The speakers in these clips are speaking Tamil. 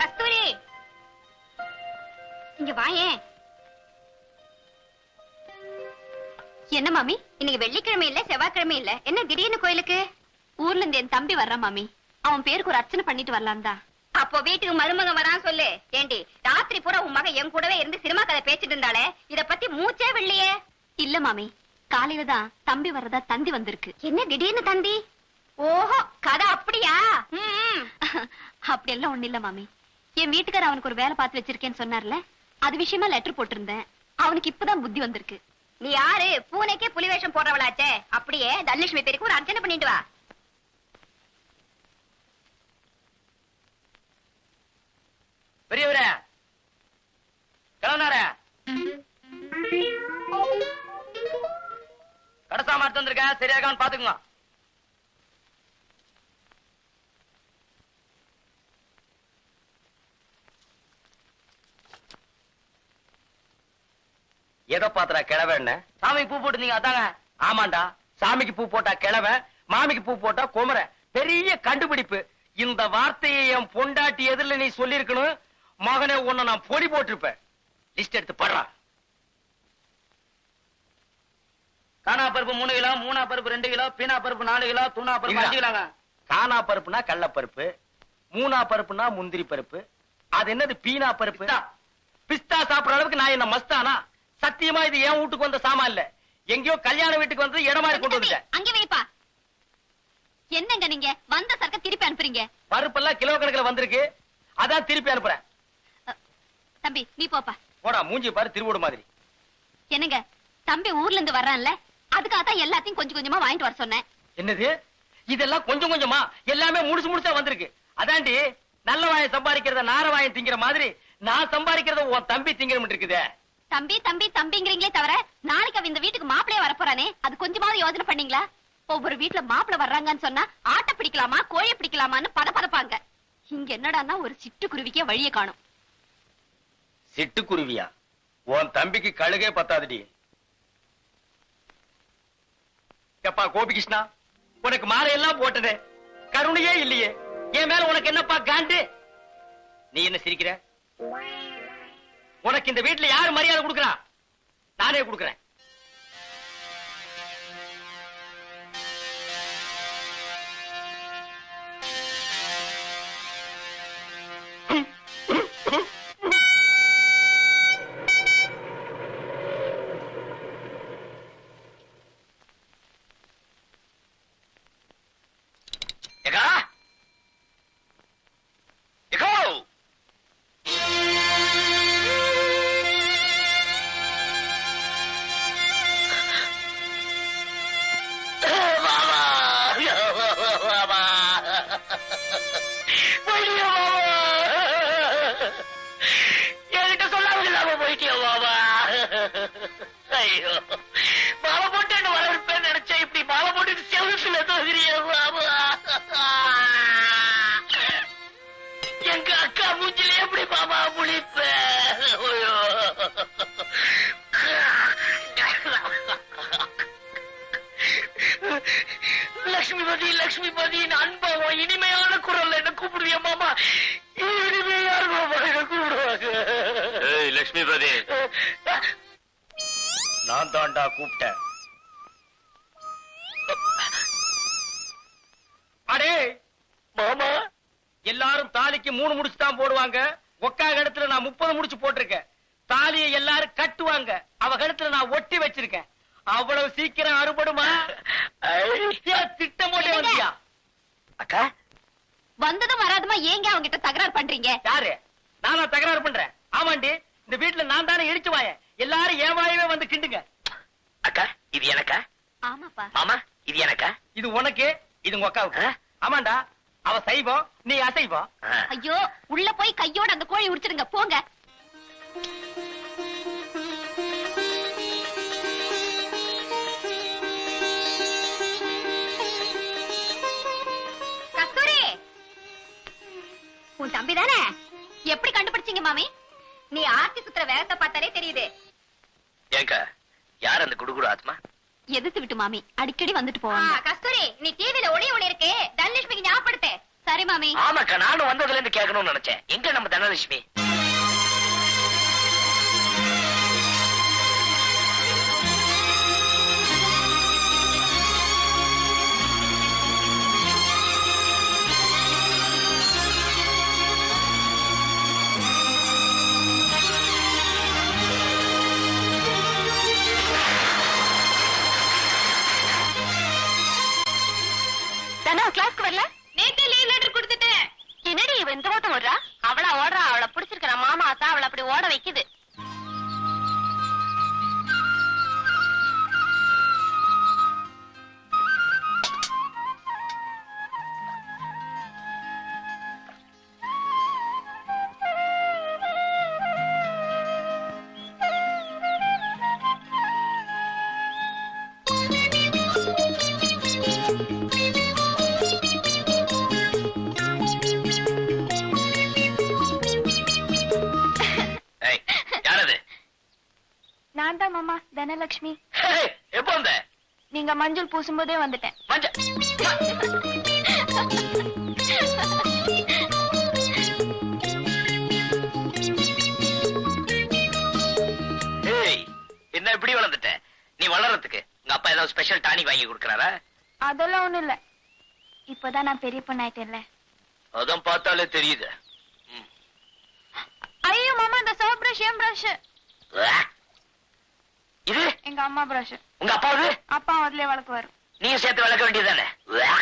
கஸ்தூரி! இங்க வாயே என்ன மாமி? இன்னைக்கு வெள்ளிக்கிழமை இல்ல செவ்வாய்க்கிழமை இல்ல. என்ன திடீர்னு கோயிலுக்கு? ஊர்ல இருந்து என் தம்பி வர்றான் மாமி. அவன் பேருக்கு ஒரு அர்ச்சனை பண்ணிட்டு வரலாம் தான். அப்போ வீட்டுக்கு மருமக வரான் சொல்லு. ஏண்டி ராத்திரி பூரா உன் மகன் என் கூடவே இருந்து சினிமா கதை பேசிட்டு இருந்தாலே இத பத்தி மூச்சே வெள்ளியே இல்ல மாமி. காலையில தான் தம்பி வர்றதா தந்தி வந்திருக்கு. என்ன திடீர்னு தந்தி? ஓஹோ கதை அப்படியா? ம், அப்படி எல்லாம் ஒண்ணு இல்ல மாமி. என் வீட்டுக்கார அவனுக்கு ஒரு வேலை பார்த்து வச்சிருக்கேன்னு சொன்னார்ல. அது விஷயமா லெட்டர் போட்டிருந்தேன். அவனுக்கு இப்பதான் புத்தி வந்திருக்கு. நீ யாரு? பூனைக்கே புலி வேஷம் போடுறவளாச்சே. அப்படியே தனலட்சுமி பேருக்கு ஒரு அர்ச்சனை பண்ணிட்டு வா. பெரியவரே கிளம்புனாரே? கடைசாம எடுத்து வந்திருக்கேன். சரியா இருக்கான்னு பாத்துக்குங்க. எதை பாத்துறா கிழவன் சாமிக்கு பூ போட்டுருந்தீங்க அதாங்க. ஆமாண்டா. சாமிக்கு பூ போட்டா கிழவ மாமிக்கு பூ போட்டா குமர. பெரிய கண்டுபிடிப்பு. இந்த வார்த்தையை என் பொண்டாட்டி எதிரில் நீ சொல்லிருக்கணும் மகனே உன்னை நான் பொடி போட்டிருப்பேன். லிஸ்ட் எடுத்து படுறா. காணா பருப்பு மூணு கிலோ மூணா பருப்பு ரெண்டு கிலோ பீனா பருப்பு நாலு கிலோ தூணா பருப்பு அஞ்சு கிலோங்க. காணா பருப்புனா கடல பருப்பு மூணா பருப்புனா முந்திரி பருப்பு. அது என்னது பீனா பருப்பு? பிஸ்தா. சாப்பிடுற அளவுக்கு நான் என்ன மஸ்தானா? சத்தியமா இது என் வீட்டுக்கு வந்த சாமான் இல்ல. எங்கேயோ கல்யாண வீட்டுக்கு வந்து இடம் மாதிரி கொண்டு வந்துட்டேன். அங்க வைப்பா. என்னங்க நீங்க? வந்த சரக்க திருப்பி அனுப்புறீங்க. பருப்பெல்லாம் கிலோ கணக்குல வந்திருக்கு. அதான் திருப்பி அனுப்புறேன். தம்பி நீ போப்பா. போடா மூஞ்சி பாரு திருவோடு மாதிரி. என்னங்க தம்பி ஊர்ல இருந்து வர்றான்ல? அதுக்காக தான் எல்லாத்தையும் கொஞ்சம் கொஞ்சமா வாங்கிட்டு வர சொன்னேன். என்னது? இதெல்லாம் கொஞ்சம் கொஞ்சமா? எல்லாமே முடிச்சு முடிச்சா வந்திருக்கு. அதாண்டி நல்ல வாயை சம்பாதிக்கிறத நார வாயை திங்கிற மாதிரி நான் சம்பாதிக்கிறத உன் தம்பி திங்கிற இருக்குதே. தம்பி தம்பி தம்பிங்கிறீங்களே தவிர நாளைக்கு அவன் இந்த வீட்டுக்கு மாப்பிளைய வரப்போறானே? அது கொஞ்சமாவது யோசனை பண்ணீங்களா? ஒவ்வொரு வீட்டுல மாப்பிளை வர்றாங்கன்னு சொன்னா ஆட்டை பிடிக்கலாமா கோழி பிடிக்கலாமான்னு பத பதப்பாங்க இங்க என்னடான்னா ஒரு சிட்டுக்குருவிக்கே வழியை காணும். சிட்டுக்குருவியா? உன் தம்பிக்கு கழுகே பத்தாதுடி. எப்பா கோபிகிருஷ்ணா? உனக்கு மாலை எல்லாம் போட்டதே. கருணையே இல்லையே. என் மேல உனக்கு என்னப்பா காண்டு? நீ என்ன சிரிக்கிற? உனக்கு இந்த வீட்டுல யாரு மரியாதை கொடுக்கறா? நானே கொடுக்கறேன். லக்ஷ்மிபதி லக்ஷ்மிபதி அன்பவம் இனிமையான குரல் என்ன கூப்பிடுவிய மாமா? இனிமையான மாமா என்ன கூப்பிடுவாங்க? லட்சுமிபதி. நான் தாண்டா கூப்பிட்டேன். அடே மாமா? எல்லாரும் தாலிக்கு மூணு முடிச்சு தான் போடுவாங்க. ஒக்கா கழுத்துல நான் முப்பது முடிச்சு போட்டிருக்கேன். தாலியை எல்லாரும் கட்டுவாங்க. அவ கழுத்துல நான் ஒட்டி வச்சிருக்கேன். அவ்வளவு சீக்கிரம் அறுபடுமா? திட்டம் போட்டே வந்தியா? அக்கா? வந்ததும் வராதுமா? ஏங்க அவங்க கிட்ட தகராறு பண்றீங்க? யாரு? நானா தகராறு பண்றேன். ஆமாண்டி இந்த வீட்டுல நான் தானே இடிச்சு வாயேன். எல்லாரும் என் வாயவே வந்து கிண்டுங்க. அக்கா இது எனக்கா? ஆமாப்பா. மாமா இது எனக்கா? இது உனக்கு இது உங்க அக்காவுக்கு? ஆமாண்டா அவ சைவம் நீ அசைவம். ஐயோ உள்ள போய் கையோட அந்த கோழி உடிச்சிடுங்க போங்க. உன் தம்பி தானே? எப்படி கண்டுபிடிச்சீங்க மாமி? நீ ஆர்த்தி சுத்துற வேகத்தை பார்த்தாலே தெரியுது. ஏங்கா யார் அந்த குடுகுடு ஆத்மா? எதிர்த்து விட்டு மாமி அடிக்கடி வந்துட்டு போவாங்க. கஸ்தூரி நீ டிவில ஒளி ஒளி இருக்கு தனலட்சுமிக்கு ஞாபகப்படுத்து. சரி மாமி. ஆமாக்கா நானும் வந்ததுல இருந்து கேட்கணும்னு நினைச்சேன். எங்க நம்ம தனலட்சுமி? கிளாஸ்க்கு வரல? நேத்தே லீவ் லெட்டர் கொடுத்துட்டேன். என்னடி இவன் இந்த ஓட்டம் ஓடுறா? அவளா ஓடுறா அவளை பிடிச்சிருக்கிற மாமா அத்தா அவளை அப்படி ஓட வைக்குது. மாமா தனலட்சுமி எப்போ வந்த? நீங்க மஞ்சள் பூசும்போதே வந்துட்டேன். என்ன இப்படி வளர்ந்துட்ட? நீ வளர்றதுக்கு. உங்க அப்பா ஏதாவது ஸ்பெஷல் டானிக் வாங்கி கொடுக்கறாரா? அதெல்லாம் ஒண்ணும் இல்ல. இப்பதான் நான் பெரிய பொண்ணாயிட்டேன்ல அதான் பார்த்தாலே தெரியுது. ஐயோ மாமா இந்த சோப் பிரஷ் ஏன் பிரஷ். இது? எங்க அம்மா பிரஷ் உங்க அப்பாவது அப்பா அதுலயே வளர்க்குவாரு. நீயும் சேர்த்து வளர்க்க வேண்டியதுதானே? உவா.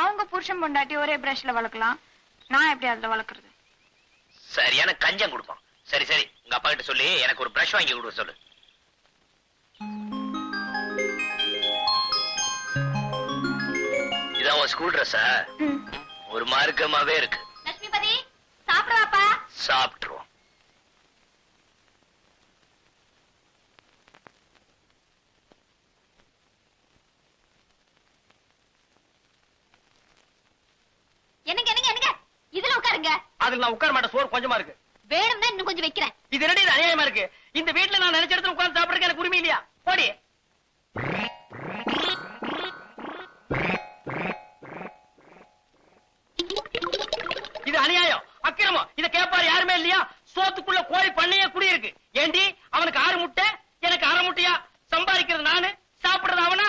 அவங்க புருஷன் பொண்டாட்டி ஒரே பிரஷ்ல வளர்க்கலாம். நான் எப்படி அதுல வளர்க்கறது? சரியான கஞ்சம் கொடுப்பான். சரி சரி. உங்க அப்பா கிட்ட சொல்லி எனக்கு ஒரு பிரஷ் வாங்கி கொடுக்க சொல்லு. இதான் உன் ஸ்கூல் ட்ரெஸ்ஸா. ஒரு மார்க்கமாவே இருக்கு. சாப்பிட்டுருவோம் என்னங்க என்னங்க என்னங்க இதுல உட்காருங்க அதுல நான் உட்கார மாட்டேன் சோறு கொஞ்சமா இருக்கு. வேணும்னா இன்னும் கொஞ்சம் வைக்கிறேன். இது இது அநியாயமா இருக்கு? இந்த வீட்டுல நான் நினைச்ச இடத்துல உட்கார்ந்து சாப்பிடுறதுக்கு எனக்கு உரிமை இல்லையா? போடி. இது அநியாயம். அக்கிரமம். இத கேட்பாரு யாருமே இல்லையா? சோத்துக்குள்ள கோழி பண்ணையே குடியிருக்கு. ஏண்டி? அவனுக்கு ஆறு முட்டை எனக்கு அரை முட்டையா? சம்பாதிக்கிறது நானு சாப்பிடுறது அவனா?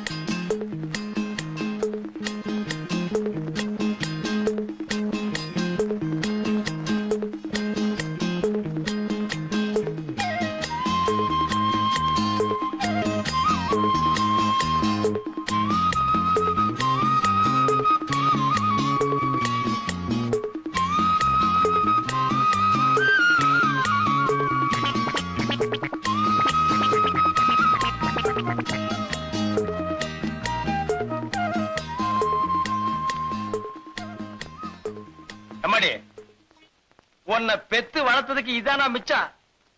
இதானா மிச்சம்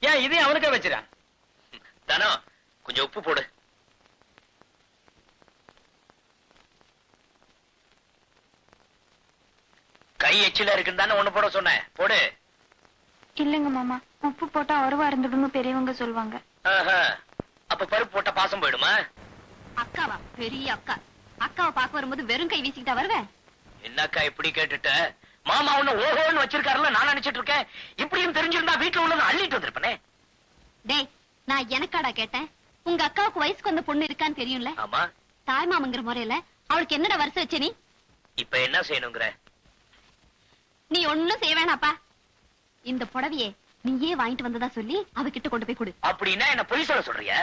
ஏன் இதையும் அவனுக்கே வச்சிடறேன் தனோ கொஞ்சம் உப்பு போடு. கை எச்சில இருக்குன்னு தானே ஒண்ணு போட சொன்னேன். போடு. இல்லைங்க மாமா உப்பு போட்டா உறவா இருந்துடுங்க பெரியவங்க சொல்லுவாங்க ஆஹா. அப்ப பருப்பு போட்டா பாசம் போயிடுமா? அக்காவா? பெரிய அக்கா. அக்காவை பார்க்க வரும்போது வெறும் கை வீசிக்கிட்டா வருவேன் என்னக்கா இப்படி கேட்டுட்ட? மாமா ஒண்ணு ஓஹோன்னு வச்சிருக்காருல நான் நினைச்சிட்டு இருக்கேன். இப்படியும் தெரிஞ்சிருந்தா வீட்டுல உள்ளதை அள்ளிட்டு வந்திருப்பனே. டேய் நான் எனக்காடா கேட்டேன்? உங்க அக்காவுக்கு வயசுக்கு வந்த பொண்ணு இருக்கான்னு தெரியும்ல? ஆமா. தாய் மாமங்கிற முறையில அவளுக்கு என்னடா வருஷம் வச்ச நீ? இப்ப என்ன செய்யணுங்கிற? நீ ஒண்ணும் செய்ய வேணாப்பா. இந்த புடவையே நீயே வாங்கிட்டு வந்ததா சொல்லி அவகிட்ட கொண்டு போய் கொடு. அப்படின்னா என்ன பொய் சொல்ல சொல்றிய?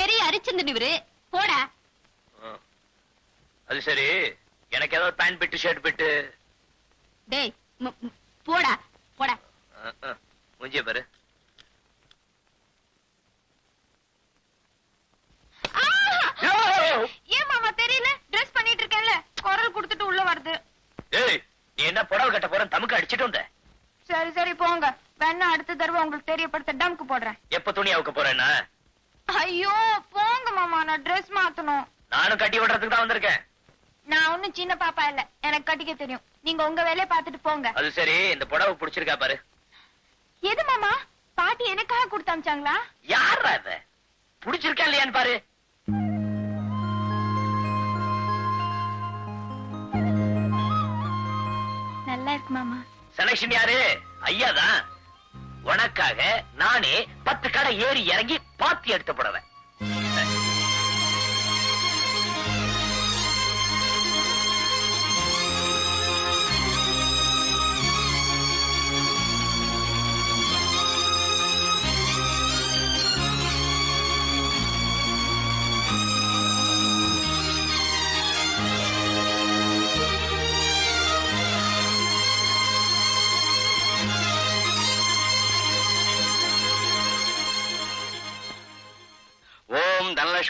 பெரிய அரிச்சந்திரன் இவரு. போடா. அது சரி. எனக்கு ஏதாவது பேண்ட் பிட்டு ஷர்ட் பிட்டு டேய் போடா போடா. முஞ்சிய பாரு. ஏன் மாமா தெரியல? ட்ரெஸ் பண்ணிட்டு இருக்கேன்ல. குரல் கொடுத்துட்டு உள்ள வருது. ஏய் நீ என்ன புடவை கட்ட போற தமுக்கு அடிச்சிட்டு வந்த? சரி சரி போங்க. வேணா அடுத்த தடவை உங்களுக்கு தெரியப்படுத்த டம்க்கு போடுறேன். எப்ப துணி அவுக்க போறேன்னா? ஐயோ போங்க மாமா நான் ட்ரெஸ் மாத்தணும். நானும் கட்டி விடுறதுக்கு தான் வந்திருக்கேன். நான் ஒண்ணும் சின்ன பாப்பா இல்ல. எனக்கு கட்டிக்க தெரியும். நீங்க உங்க வேலையை பார்த்துட்டு போங்க. அது சரி இந்த புடவை பிடிச்சிருக்கா பாரு. எது மாமா? பாட்டி எனக்காக கொடுத்து அமிச்சாங்களா? யாரா இவ? பிடிச்சிருக்கா இல்லையான்னு பாரு. நல்லா இருக்கு மாமா. செலக்ஷன் யாரு? ஐயாதான். உனக்காக நானே பத்து கடை ஏறி இறங்கி பாத்தி எடுத்த புடவை.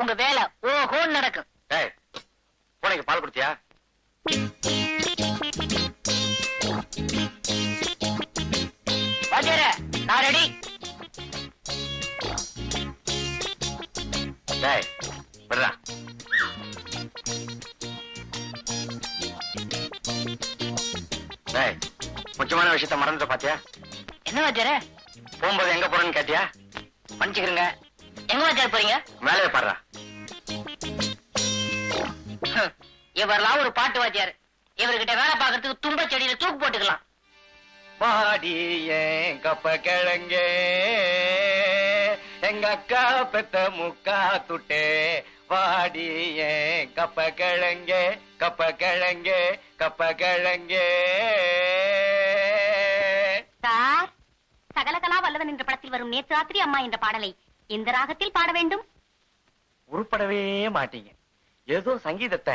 உங்க வேலை ஓஹோன்னு நடக்கும். ஏய் பூனைக்கு பால் கொடுத்தியா? வாத்தியார நான் ரெடி டேய் விடுறா டேய் முக்கியமான விஷயத்த மறந்துட்ட பாத்தியா? என்ன வாத்தியார? போகும்போது எங்க போறேன்னு கேட்டியா? மன்னிச்சுக்கிறேங்க எங்க வாத்தியார் போறீங்க? மேலே பாடுறா. இவரெல்லாம் ஒரு பாட்டு வாத்தியார். இவர்கிட்ட வேலை பார்க்கறதுக்கு தும்ப செடியில தூக்கு போட்டுக்கலாம். பாடி ஏன் கப்ப கிழங்கே? எங்க அக்கா பெத்த முக்கா துட்டே? வாடி ஏன் கப்ப கிழங்கே? கப்ப கிழங்கே? கப்ப கிழங்கே? சார் சகலகலா வல்லவன் என்ற படத்தில் வரும் நேற்று ராத்திரி அம்மா என்ற பாடலை எந்த ராகத்தில் பாட வேண்டும்? உருப்படவே மாட்டீங்க. ஏதோ சங்கீதத்தை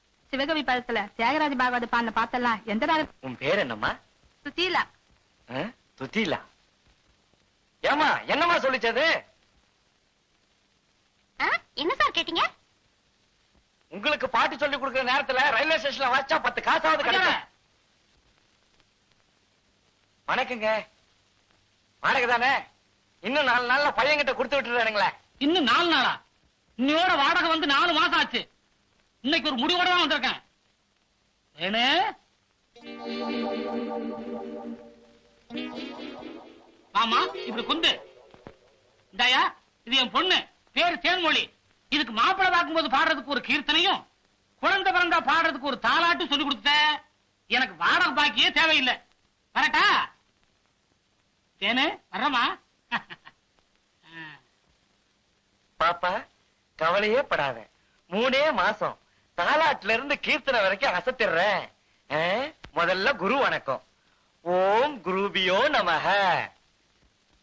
சிவகவி படத்துல தியாகராஜ பாகவத பாடின பாத்தெல்லாம் எந்த ராக உன் பேர் என்னம்மா? சுசீலா. ஆ? துத்திலா ஏமா என்னம்மா சொல்லிச்சது? ஆ? என்ன சார் கேட்டீங்க? உங்களுக்கு பாட்டு சொல்லி கொடுக்கிற நேரத்துல ரயில்வே ஸ்டேஷன்ல வாச்சா பத்து காசாவது கிடைக்கும். வணக்கங்க. தானே? இன்னும் நாலு நாள்ல பையன்கிட்ட கொடுத்து விட்டுறானுங்களே. இன்னும் நாலு நாளா? இன்னையோட வாடகை வந்து நாலு மாசம் ஆச்சு. இன்னைக்கு ஒரு முடிவோட தான் வந்திருக்கேன். ஏனே? ஆமா இப்படி குந்து இந்தாயா இது என் பொண்ணு பேரு தேன்மொழி. இதுக்கு மாப்பிள்ளை பார்க்கும்போது பாடுறதுக்கு ஒரு கீர்த்தனையும் குழந்தை பிறந்தா பாடுறதுக்கு ஒரு தாலாட்டும் சொல்லி கொடுத்த எனக்கு வாடகை பாக்கியே தேவையில்லை. வரட்டா? தேனு வர்றமா பாப்பா கவலையே படாத. மூணே மாசம். தாலாட்டுல இருந்து கீர்த்தனை வரைக்கும் அசத்திடுறேன்? முதல்ல குரு வணக்கம். ஓம் குருபியோ நமக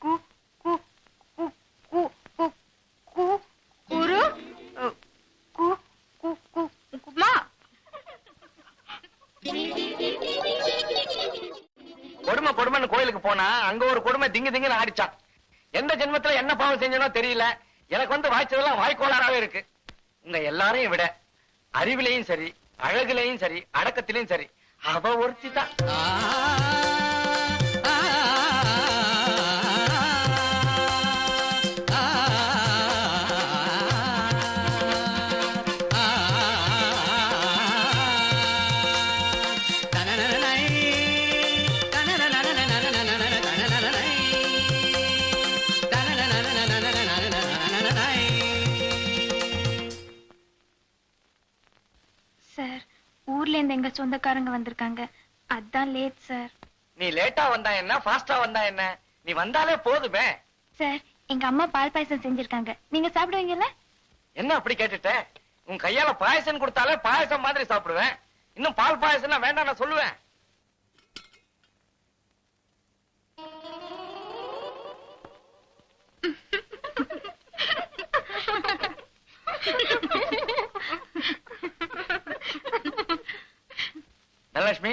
கு கு கு கு கு கு. குரு? அ, கு கு கு குமா. கொடுமை கொடுமைன்னு கோயிலுக்கு போனா அங்க ஒரு கொடுமை திங்கு திங்குன்னு ஆடிச்சான் எந்த ஜென்மத்துல என்ன பாவம் செஞ்சனோ தெரியல. எனக்கு வந்து வாய்ச்சதெல்லாம் வாய்க்கோளாறாவே இருக்கு. உங்க எல்லாரையும் விட. அறிவிலையும் சரி அழகுலையும் சரி அடக்கத்திலையும் சரி. அவ ஒருத்தி தான் எங்க சொந்தக்காரங்க வந்திருக்காங்க. அதான் லேட் சார் நீ லேட்டா வந்தா என்ன? ஃபாஸ்டா வந்தா என்ன? நீ வந்தாலே போதுமே. சார் எங்க அம்மா பால் பாயசம் செஞ்சிருக்காங்க. நீங்க சாப்பிடுவீங்கல்ல? என்ன அப்படி கேட்டுட்ட? உன் கையால பாயசம் கொடுத்தாலே பாயசம் மாதிரி சாப்பிடுவேன். இன்னும் பால் பாயசம்னா வேண்டாம் நான் சொல்லுவேன் தனலட்சுமி